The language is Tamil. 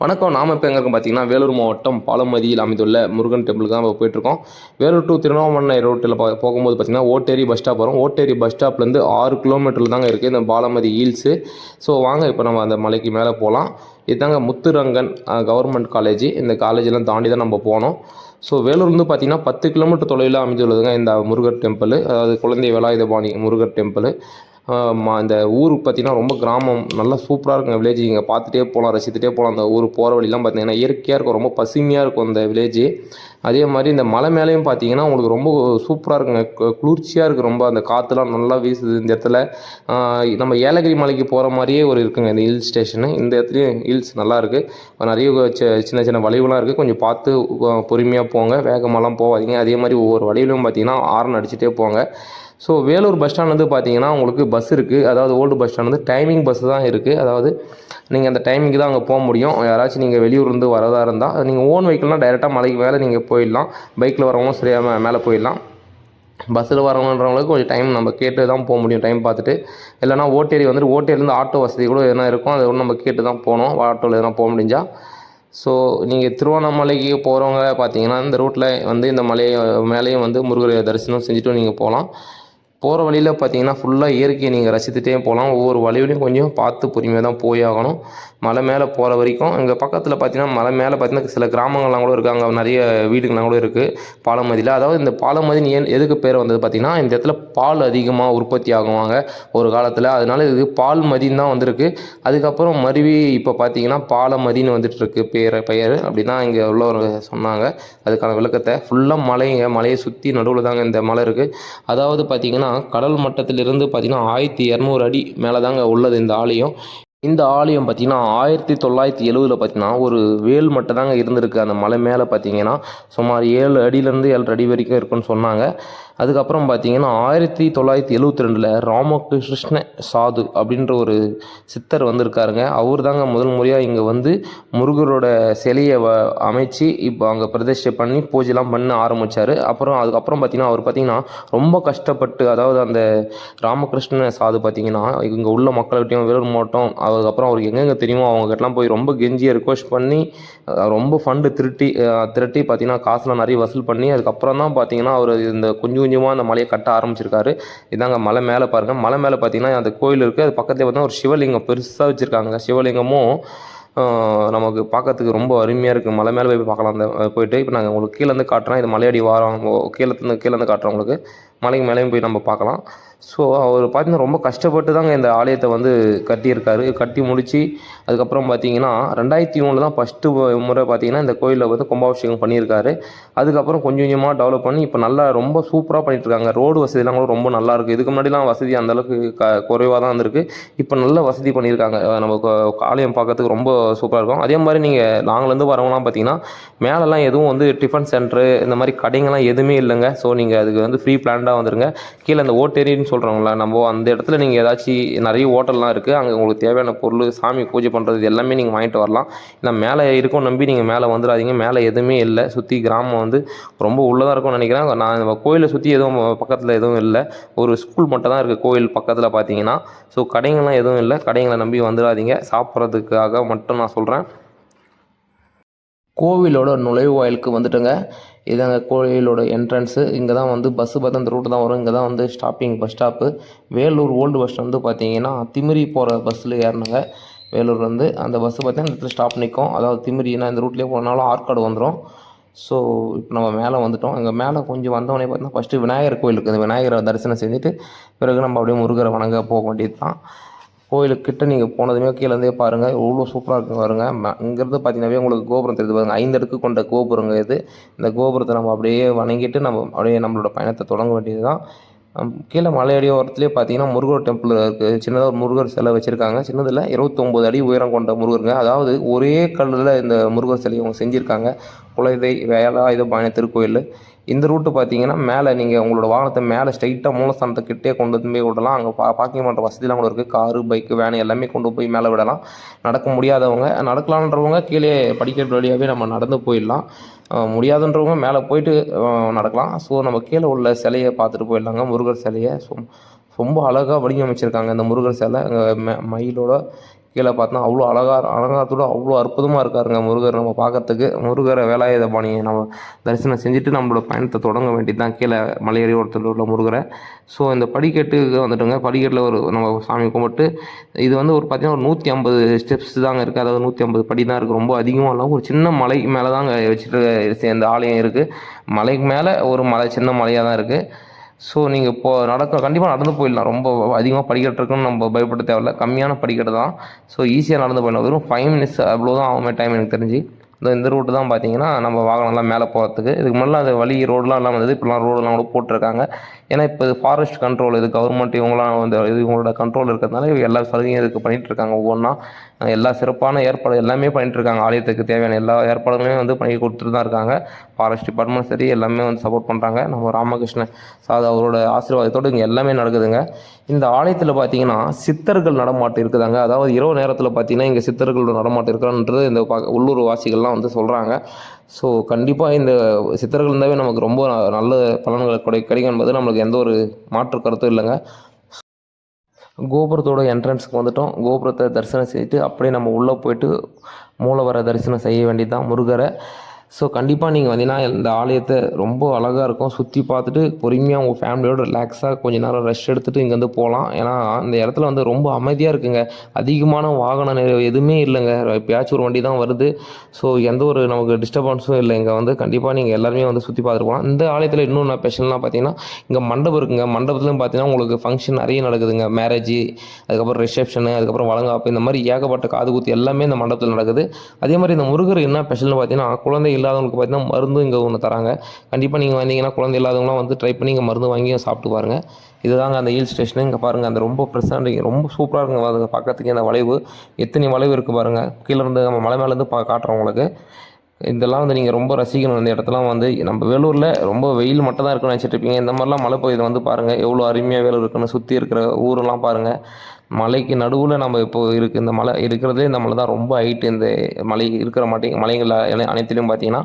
வணக்கம். நாம இப்போ எங்கே இருக்கோம் பார்த்தீங்கன்னா வேலூர் மாவட்டம் பாலமதியில் அமைந்துள்ள முருகன் டெம்பிளுக்கு தான் நம்ம போயிட்டுருக்கோம் வேலூர் டு திருவண்ணாமலை ரோட்டில் போகும்போது பார்த்தீங்கன்னா ஓட்டேரி பஸ் ஸ்டாப் வரும். ஓட்டேரி பஸ் ஸ்டாப்லேருந்து ஆறு கிலோமீட்டரில் தாங்க இருக்குது இந்த பாலமதி ஹீல்ஸு ஸோ வாங்க இப்போ நம்ம அந்த மலைக்கு மேலே போகலாம் இதுதாங்க முத்துரங்கன் கவர்மெண்ட் காலேஜ் இந்த காலேஜெலாம் தாண்டி தான் நம்ம போனோம். ஸோ வேலூர்லேருந்து பார்த்தீங்கன்னா பத்து கிலோமீட்டர் தொலைவில் அமைந்துள்ளதுங்க இந்த முருகர் டெம்பிள் அதாவது குழந்தை வேலாயுதபாணி முருகர் டெம்பிள் இந்த ஊர் பார்த்தீங்கன்னா ரொம்ப கிராமம். நல்லா சூப்பராக இருக்கும் வில்லேஜ் இங்கே பார்த்துட்டே போகலாம் ரசித்துட்டே போகலாம் அந்த ஊர் போகிற வழிலாம் பார்த்தீங்கன்னா இயற்கையாக இருக்கும். ரொம்ப பசுமையாக இருக்கும் அந்த வில்லேஜ் அதே மாதிரி இந்த மலை மேலேயும் பார்த்தீங்கன்னா உங்களுக்கு ரொம்ப சூப்பராக இருக்குங்க. கு- குளிர்ச்சியாக இருக்குது ரொம்ப அந்த காற்றுலாம் நல்லா வீசுது. இந்த இடத்துல நம்ம ஏலகிரி மலைக்கு போகிற மாதிரியே ஒரு இருக்குங்க. இந்த ஹில் ஸ்டேஷனு இந்த இடத்துலையும் ஹில்ஸ் நல்லாயிருக்கு நிறைய சின்ன சின்ன வளைவுலாம் இருக்குது கொஞ்சம் பார்த்து பொறுமையாக போங்க. வேகமாலாம் போகாதீங்க. அதே மாதிரி ஒவ்வொரு வளைவிலும் பார்த்தீங்கன்னா ஆரன் அடிச்சுட்டே போங்க. ஸோ வேலூர் பஸ் ஸ்டாண்ட் வந்து பார்த்தீங்கன்னா உங்களுக்கு பஸ் இருக்குது அதாவது ஓல்டு பஸ் ஸ்டாண்ட் வந்து டைமிங் பஸ் தான் இருக்குது அதாவது நீங்கள் அந்த டைமிங்க்கு தான் அங்கே போக முடியும். யாராச்சும் நீங்கள் வெளியூர்லேருந்து வரதா இருந்தால் நீங்கள் ஓன் வெஹிக்கிள்னால் டைரெக்டாக மலைக்கு மேலே நீங்கள் போயிடலாம். பைக்கில் வரவங்க சரியாக மேலே போயிடலாம். பஸ்ஸில் வரவங்கன்றவங்களுக்கு கொஞ்சம் டைம் நம்ம கேட்டு தான் போக முடியும். டைம் பார்த்துட்டு. இல்லைனா ஓட்டேரி வந்துட்டு ஓட்டேரிலேருந்து ஆட்டோ வசதி கூட எதனா இருக்கும் அதை ஒன்று நம்ம கேட்டு தான் போகணும். ஆட்டோவில் எதனா போக முடிஞ்சால் ஸோ நீங்கள் திருவண்ணாமலைக்கு போகிறவங்க பார்த்தீங்கன்னா இந்த ரூட்டில் வந்து இந்த மலையை மேலேயும் வந்து முருகரை தரிசனம் செஞ்சுட்டு நீங்கள் போகலாம். போகிற வழியில் பார்த்தீங்கன்னா ஃபுல்லாக இயற்கையை நீங்கள் ரசித்துட்டே போகலாம். ஒவ்வொரு வழியிலையும் கொஞ்சம் பார்த்து பொறுமையாக தான் போய் ஆகணும். மலை மேலே போகிற வரைக்கும் இங்கே பக்கத்தில் பார்த்தீங்கன்னா மலை மேலே பார்த்தீங்கன்னா சில கிராமங்கள்லாம் கூட இருக்காங்க. நிறைய வீடுங்கள்லாம் கூட இருக்குது பாலமதியில். அதாவது இந்த பாலமதின்னு ஏன் எதுக்கு பேர் வந்தது பார்த்தீங்கன்னா இந்த இடத்துல பால் அதிகமாக உற்பத்தி ஆகுவாங்க ஒரு காலத்தில். அதனால இது பால் மதின்னு தான் வந்திருக்கு. அதுக்கப்புறம் மருவி இப்போ பார்த்தீங்கன்னா பாலமதின்னு வந்துட்டுருக்கு பேர் பெயர். அப்படி தான் இங்கே உள்ளவர் சொன்னாங்க. அதுக்கான விளக்கத்தை. ஃபுல்லாக மலைங்க மலையை சுற்றி நடுவில் தாங்க இந்த மலை இருக்குது அதாவது பார்த்தீங்கன்னா கடல் மட்டத்திலிருந்து பார்த்திங்கன்னா ஆயிரத்தி இரநூறு அடி மேலே தாங்க உள்ளது இந்த ஆலயம். இந்த ஆலயம் பார்த்தீங்கன்னா ஆயிரத்தி தொள்ளாயிரத்தி எழுவதில் பார்த்தீங்கன்னா ஒரு வேல் மட்டும் தாங்க இருந்திருக்கு. அந்த மலை மேலே பார்த்தீங்கன்னா சுமார் ஏழு அடியிலேருந்து ஏழு அடி வரைக்கும் இருக்குன்னு சொன்னாங்க. அதுக்கப்புறம் பார்த்தீங்கன்னா ஆயிரத்தி தொள்ளாயிரத்தி எழுவத்தி ரெண்டில் ராமகிருஷ்ண சாது அப்படின்ற ஒரு சித்தர் வந்திருக்காருங்க. அவர் தாங்க முதல் முறையாக இங்கே வந்து முருகரோட சிலையை வ அமைச்சு இப்போ அங்கே பிரதிஷ்டை பண்ணி பூஜைலாம் பண்ண ஆரம்பித்தார் அப்புறம் அதுக்கப்புறம் பார்த்தீங்கன்னா அவர் பார்த்தீங்கன்னா ரொம்ப கஷ்டப்பட்டு அதாவது அந்த ராமகிருஷ்ண சாது பார்த்திங்கன்னா இங்கே உள்ள மக்கள்கிட்டையும் வேலூர் மாவட்டம் அதுக்கப்புறம் அவருக்கு எங்கெங்கே தெரியுமோ அவங்ககிட்டலாம் போய் ரொம்ப கெஞ்சியை ரிக்வஸ்ட் பண்ணி ரொம்ப ஃபண்டு திருட்டி திரட்டி பார்த்திங்கன்னா காசுலாம் நிறைய வசூல் பண்ணி அதுக்கப்புறம் தான் பார்த்தீங்கன்னா அவர் இந்த கொஞ்சம் கொஞ்சமாக அந்த மலையை கட்ட ஆரம்பிச்சிருக்காரு. இதாங்க மலை மேலே பாருங்கள் மலை மேலே பார்த்தீங்கன்னா அந்த கோயில் இருக்குது அது பக்கத்தில் பார்த்தீங்கன்னா ஒரு சிவலிங்கம் பெருசாக வச்சுருக்காங்க. சிவலிங்கமும் நமக்கு பார்க்கறதுக்கு ரொம்ப அருமையாக இருக்குது மலை மேலே போய் பார்க்கலாம் அந்த போயிட்டு இப்போ நாங்கள் உங்களுக்கு கீழேருந்து காட்டுறோம். இது மலையடி வாரம் கீழேருந்து கீழேருந்து காட்டுறோம் உங்களுக்கு. மலைக்கு மேலேயும் போய் நம்ம பார்க்கலாம் ஸோ அவர் பார்த்தீங்கன்னா ரொம்ப கஷ்டப்பட்டு தாங்க இந்த ஆலயத்தை வந்து கட்டியிருக்காரு. கட்டி முடித்து அதுக்கப்புறம் பார்த்தீங்கன்னா ரெண்டாயிரத்தி மூணில் தான் ஃபஸ்ட்டு முறை பார்த்தீங்கன்னா இந்த கோயிலில் வந்து கும்பாபிஷேகம் பண்ணியிருக்காரு. அதுக்கப்புறம் கொஞ்சம் கொஞ்சமாக டெவலப் பண்ணி இப்போ நல்லா ரொம்ப சூப்பராக பண்ணிகிட்ருக்காங்க ரோடு வசதிலாம் கூட ரொம்ப நல்லாயிருக்கு இதுக்கு முன்னாடிலாம் வசதி அந்தளவுக்கு க குறைவாக தான் இருந்திருக்கு. இப்போ நல்ல வசதி பண்ணியிருக்காங்க. நம்ம கோ- ஆலயம் பார்க்கறதுக்கு ரொம்ப சூப்பராக இருக்கும். அதே மாதிரி நீங்கள் நாங்கள்லேருந்து வரவங்களாம் பார்த்தீங்கன்னா மேலெலாம் எதுவும் வந்து டிஃபன் சென்டரு இந்த மாதிரி கடைங்கள்லாம் எதுவுமே இல்லைங்க. ஸோ நீங்கள் அதுக்கு வந்து ஃப்ரீ பிளான்டாக வந்துருங்க. கீழே அந்த ஓட்டேரின்னு சொல்கிறோம்ல நம்ம அந்த இடத்துல நீங்கள் ஏதாச்சும் நிறைய ஹோட்டல்லாம் இருக்குது அங்கே உங்களுக்கு தேவையான பொருள் சாமி பூஜை பண்ணுறது எல்லாமே நீங்கள் வாங்கிட்டு வரலாம். இல்லை மேலே இருக்கும் நம்பி நீங்கள் மேலே வந்துடாதீங்க மேலே எதுவுமே இல்லை. சுற்றி கிராமம் வந்து ரொம்ப உள்ளதாக இருக்கும்னு நினைக்கிறேன். நான் நம்ம கோயிலை சுற்றி எதுவும் பக்கத்தில் எதுவும் இல்லை. ஒரு ஸ்கூல் மட்டும் தான் இருக்குது கோயில் பக்கத்தில் பார்த்தீங்கன்னா ஸோ கடைங்கள்லாம் எதுவும் இல்லை. கடைங்களை நம்பி வந்துடாதீங்க சாப்பிட்றதுக்காக மட்டும் நான் சொல்கிறேன் கோவிலோட நுழைவாயிலுக்கு வந்துட்டுங்க. இதாங்க கோவிலோட என்ட்ரன்ஸு இங்கே தான் வந்து பஸ்ஸு பார்த்தா அந்த ரூட்டு தான் வரும். இங்கே தான் வந்து stopping bus stop Vellore old bus வந்து பார்த்தீங்கன்னா திமிரி போகிற பஸ்ஸில் ஏறினாங்க. வேலூர் வந்து அந்த பஸ்ஸு பார்த்தீங்கன்னா இந்த இடத்துல ஸ்டாப் நிற்கும் அதாவது திமிரினா இந்த ரூட்லேயே போனாலும் ஆற்காடு வந்துடும் ஸோ இப்போ நம்ம மேலே வந்துட்டோம். இங்கே மேலே கொஞ்சம் வந்தவொடனே பார்த்தீங்கன்னா ஃபஸ்ட்டு விநாயகர் கோயிலுக்கு இந்த விநாயகரை தரிசனம் செஞ்சுட்டு பிறகு நம்ம அப்படியே முருகரை வணங்க போக வேண்டியது தான் கோயிலுக்கிட்ட நீங்கள் போனதுமே கீழேருந்தே பாருங்கள் எவ்வளோ சூப்பராக இருக்கு பாருங்க. இங்கேருந்து பார்த்தீங்கன்னாவே உங்களுக்கு கோபுரம் தெரியுது பாருங்கள் ஐந்து அடுக்கு கொண்ட கோபுரங்க இது. இந்த கோபுரத்தை நம்ம அப்படியே வணங்கிட்டு நம்ம அப்படியே நம்மளோட பயணத்தை தொடங்க வேண்டியது தான் கீழே மலையடி ஓரத்துலேயே பார்த்தீங்கன்னா முருகர் டெம்பிள் இருக்குது சின்னதாக ஒரு முருகர் சிலை வச்சுருக்காங்க. சின்னதில் இருபத்தொம்போது அடி உயரம் கொண்ட முருகருங்க. அதாவது ஒரே கல்லில் இந்த முருகர் சிலையை அவங்க செஞ்சுருக்காங்க. குலதை வேலாயுதபாணி திருக்கோயில். இந்த ரூட்டு பார்த்தீங்கன்னா மேலே நீங்கள் உங்களோட வாகனத்தை மேலே ஸ்ட்ரைட்டாக மூலஸ்தானத்துக்கிட்டே கொண்டு வந்து போய் விடலாம். அங்கே பா பார்க்கிங் பண்ணுற வசதிலாம் கூட இருக்குது காரு பைக்கு வேன் எல்லாமே கொண்டு போய் மேலே விடலாம். நடக்க முடியாதவங்க நடக்கலான்றவங்க கீழே படிக்கிற வழியாகவே நம்ம நடந்து போயிடலாம். முடியாதுன்றவங்க மேலே போயிட்டு நடக்கலாம். ஸோ நம்ம கீழே உள்ள சிலையை பார்த்துட்டு போயிடலாங்க. முருகர் சிலையை. ரொம்ப அழகாக வடிவமைச்சிருக்காங்க இந்த முருகர் சிலை. அங்கே மயிலோட கீழே பார்த்தா அவ்வளோ அழகா அலங்காரத்தோட அவ்வளோ அற்புதமாக இருக்காருங்க முருகர் நம்ம பார்க்கறதுக்கு. முருகரை வேலாயுத பாணியை நம்ம தரிசனம் செஞ்சுட்டு நம்மளோட பயணத்தை தொடங்க வேண்டியது தான் கீழே மலையேறி ஒருத்தர் உள்ள முருகரை. ஸோ இந்த படிக்கட்டுக்கு வந்துட்டுங்க. படிக்கட்டில் ஒரு நம்ம சாமி கும்பிட்டு இது வந்து ஒரு பார்த்தீங்கன்னா ஒரு நூற்றி ஐம்பது ஸ்டெப்ஸ் தாங்க இருக்குது அதாவது நூற்றி ஐம்பது படி தான் இருக்குது ரொம்ப அதிகமாக இல்லாமல் ஒரு சின்ன மலை மேலே தாங்க வச்சுட்டு இந்த ஆலயம் இருக்குது மலைக்கு மேலே ஒரு மலை சின்ன மலையாக தான் இருக்குது ஸோ நீங்கள் இப்போ நடக்க கண்டிப்பாக நடந்து போயிடலாம். ரொம்ப அதிகமாக படிக்கட்டு இருக்குன்னு நம்ம பயப்பட தேவையில்ல. கம்மியான படிக்கட்டு தான் ஸோ ஈஸியாக நடந்து போயிடலாம். வெறும் ஃபைவ் மினிட்ஸ் அவ்வளோதான் ஆகுமே டைம் எனக்கு தெரிஞ்சு. இந்த இந்த ரூட்டு தான் பார்த்தீங்கன்னா நம்ம வாகனம்லாம் மேலே போகிறதுக்கு இதுக்கு முன்னாடி அது வழி ரோடெலாம் இல்லாமல் இருந்தது. இப்போலாம் ரோடெலாம் கூட போட்டிருக்காங்க. ஏன்னா இப்போ இது ஃபாரஸ்ட் கண்ட்ரோல் இது கவர்மெண்ட் இவங்களாம் வந்து இது இவங்களோட கண்ட்ரோல் இருக்கிறதுனால இவங்க எல்லா சலுகையும் இதுக்கு பண்ணிகிட்டு இருக்காங்க. ஒவ்வொன்றா எல்லா சிறப்பான ஏற்பாடு எல்லாமே பண்ணிட்டு இருக்காங்க. ஆலயத்துக்கு தேவையான எல்லா ஏற்பாடுகளுமே வந்து பண்ணி கொடுத்துட்டு தான் இருக்காங்க. ஃபாரஸ்ட் டிபார்ட்மெண்ட் சரி எல்லாமே வந்து சப்போர்ட் பண்ணுறாங்க நம்ம ராமகிருஷ்ணன் சார் அவரோட ஆசீர்வாதத்தோடு இங்கே எல்லாமே நடக்குதுங்க. இந்த ஆலயத்தில் பார்த்தீங்கன்னா சித்தர்கள் நடமாட்டம் இருக்குதாங்க. அதாவது இரவு நேரத்தில் பார்த்தீங்கன்னா இங்கே சித்தர்களோட நடமாட்டம் இருக்கிறன்றது இந்த பா- உள்ளூர் வாசிகள்லாம் வந்து சொல்கிறாங்க ஸோ கண்டிப்பாக இந்த சித்தர்கள் இருந்தாவே நமக்கு ரொம்ப நல்ல பலன்கள் கிடை கிடைக்கும் என்பது நம்மளுக்கு எந்த ஒரு மாற்று கருத்தும் இல்லைங்க. கோபுரத்தோட என்ட்ரன்ஸுக்கு வந்துட்டோம். கோபுரத்தை தரிசனம் செய்துட்டு அப்படியே நம்ம உள்ளே போயிட்டு மூலவர தரிசனம் செய்ய வேண்டியது தான் முருகரை. ஸோ கண்டிப்பாக நீங்கள் வந்தீங்கன்னா இந்த ஆலயத்தை ரொம்ப அழகாக இருக்கும். சுற்றி பார்த்துட்டு பொறுமையாக உங்கள் ஃபேமிலியோட ரிலாக்ஸாக கொஞ்சம் நேரம் ரெஸ்ட் எடுத்துகிட்டு இங்கேருந்து போகலாம். ஏன்னா இந்த இடத்துல வந்து ரொம்ப அமைதியாக இருக்குங்க. அதிகமான வாகன நெ- எதுவுமே இல்லைங்க. எப்பயாச்சும் ஒரு வண்டி தான் வருது. ஸோ எந்த ஒரு நமக்கு டிஸ்டர்பன்ஸும் இல்லை. இங்கே வந்து கண்டிப்பாக நீங்கள் எல்லாருமே வந்து சுற்றி பார்த்துட்டு போகலாம். இந்த ஆலயத்தில் இன்னும் நான் பார்த்தீங்கன்னா இங்கே மண்டபம் இருக்குங்க. மண்டபத்துலையும் பார்த்தீங்கன்னா உங்களுக்கு ஃபங்க்ஷன் நிறைய நடக்குதுங்க. மேரேஜ் அதுக்கப்புறம் ரிசப்ஷனு அதுக்கப்புறம் வளங்காப்பு இந்த மாதிரி ஏகப்பட்ட காது குத்து எல்லாமே இந்த மண்டபத்தில் நடக்குது. அதே மாதிரி இந்த முருகர் என்ன ஸ்பெஷல்னு பார்த்தீங்கன்னா குழந்தை இல்லாதவங்களுக்கு பார்த்தீங்கன்னா மருந்து இங்கே ஒன்று தராங்க. கண்டிப்பாக நீங்கள் வந்தீங்கன்னா குழந்தை இல்லாதவங்களாம் வந்து ட்ரை பண்ணி இங்கே மருந்து வாங்கி சாப்பிட்டு பாருங்கள் இதுதாங்க அந்த ஹில் ஸ்டேஷனு இங்கே பாருங்கள் அந்த ரொம்ப ப்ரெசன்ட் ரொம்ப சூப்பராக இருக்குங்க. அது பக்கத்துக்கு அந்த வளைவு. எத்தனை வளைவு இருக்குது பாருங்கள் கீழே இருந்து நம்ம மலை மேலேருந்து பா காட்டுறோம் உங்களுக்கு. இதெல்லாம் வந்து நீங்கள் ரொம்ப ரசிக்கணும். இந்த இடத்துலாம் வந்து நம்ம வேலூரில் ரொம்ப வெயில் மட்டும் தான் இருக்குன்னு நினச்சிட்டு இருப்பீங்க. இந்த மாதிரிலாம் மலை பகுதியை வந்து பாருங்கள் எவ்வளோ அருமையாக வேலூர் இருக்குன்னு சுற்றி இருக்கிற ஊரெல்லாம் பாருங்கள் மலைக்கு நடுவில் நம்ம இப்போது இருக்குது இந்த மலை இருக்கிறதே இந்த மலை தான் ரொம்ப ஹைட்டு இந்த மலை இருக்கிற மாட்டேங்க மலைகள் அனைத்துலேயும் பார்த்தீங்கன்னா